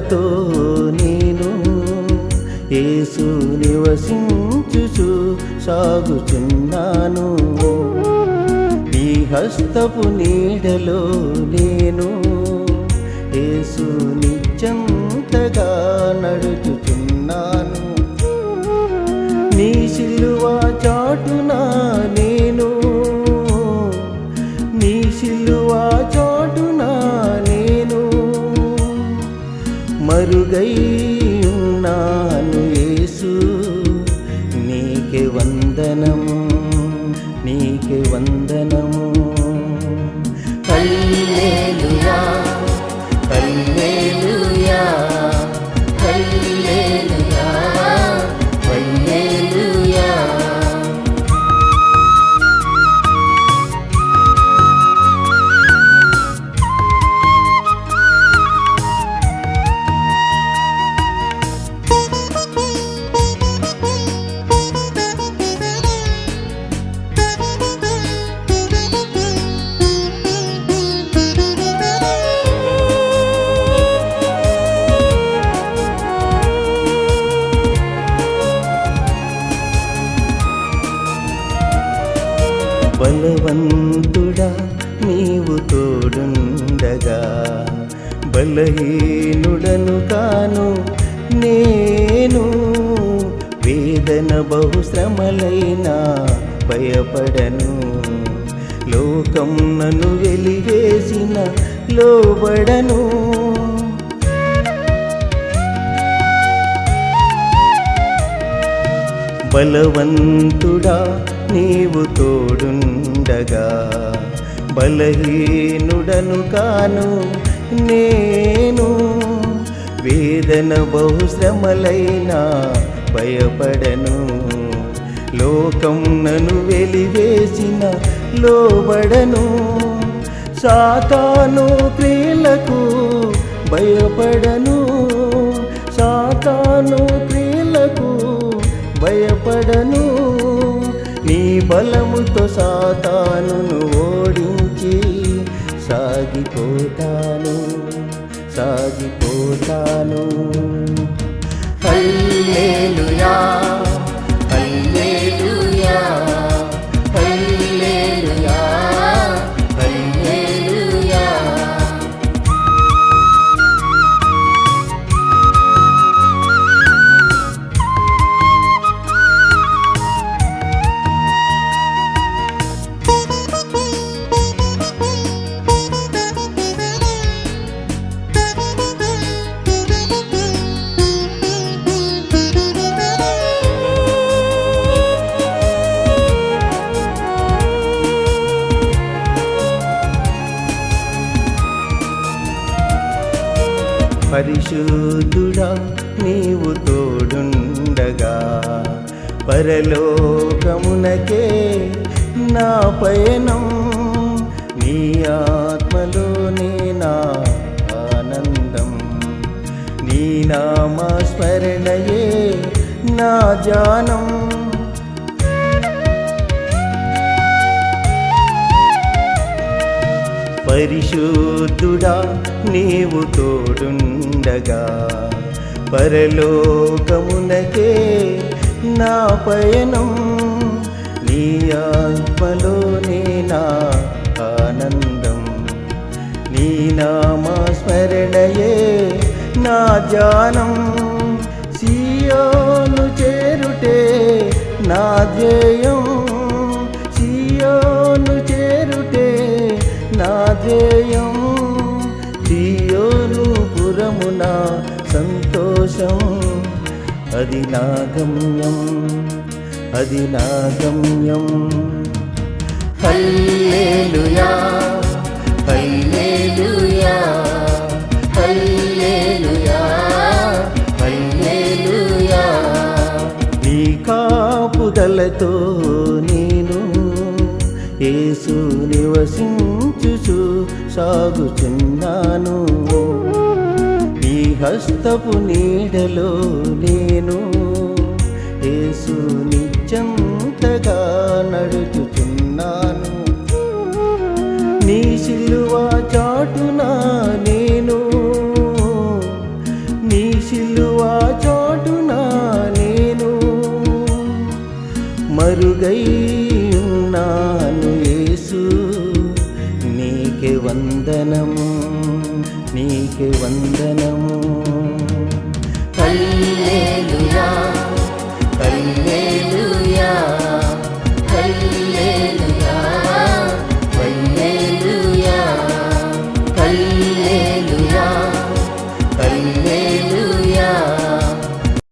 కృపతో నేను యేసు నివసించుచు సాగుచున్నాను. నీ హస్తపు నీడలో నేను యేసు నిత్యంతగా నడుచుచున్నాను. నీ శిలువ చాటున నేను నీ సిలువ మరుగై ఉన్నాను యేసు. నీకే వందనము నీకే వందనము బలవంతుడా నీవు తోడుండగా. బలహీనుడను కాను నేను. వేదన బహుశ్రమలైనా భయపడను. లోకం నన్ను వెలివేసిన లోబడను. బలవంతుడా నీవు తోడుండగా. బలహీనుడను కాను నేను. వేదన బహుశ్రమలైనా భయపడను. లోకం నన్ను వెలివేసిన లోబడను. సాతాను క్రియలకు భయపడను. సాతాను క్రియలకు భయపడను. బలముతో సాతాను పరిశుద్ధుడా నీవు తోడుండగా. పరలోకమునకే నా పయనం నీ ఆత్మలోనే నా ఆనందం. నీ నామస్మరణయే నా జానం పరిశుద్ధుడా నీవు తోడుండగా పరలోకమునకే నా పయనం నీ ఆత్మలోనే నా ఆనందం? నీ నామస్మరణయే నా జానం సియోను చేరుటే నా ధ్యేయం సియోను చేరుటే నా ధ్యేయం. సంతోషం అది నా గమ్యం అది నా గమ్యం హల్లెలూయా హల్లెలూయా హల్లెలూయా హల్లెలూయా. నీ కాపుదలతో నేను యేసు నివసించుచు సాగుచున్నాను. హస్తపు నీడలో నేను యేసు నిత్యంతగా నడుచుచున్నాను. నీ శిలువ చాటున నేను నీ శిలువ చాటున నేను మరుగై ఉన్నాను యేసు నీకే వందనము హల్లెలూయా హల్లెలూయా.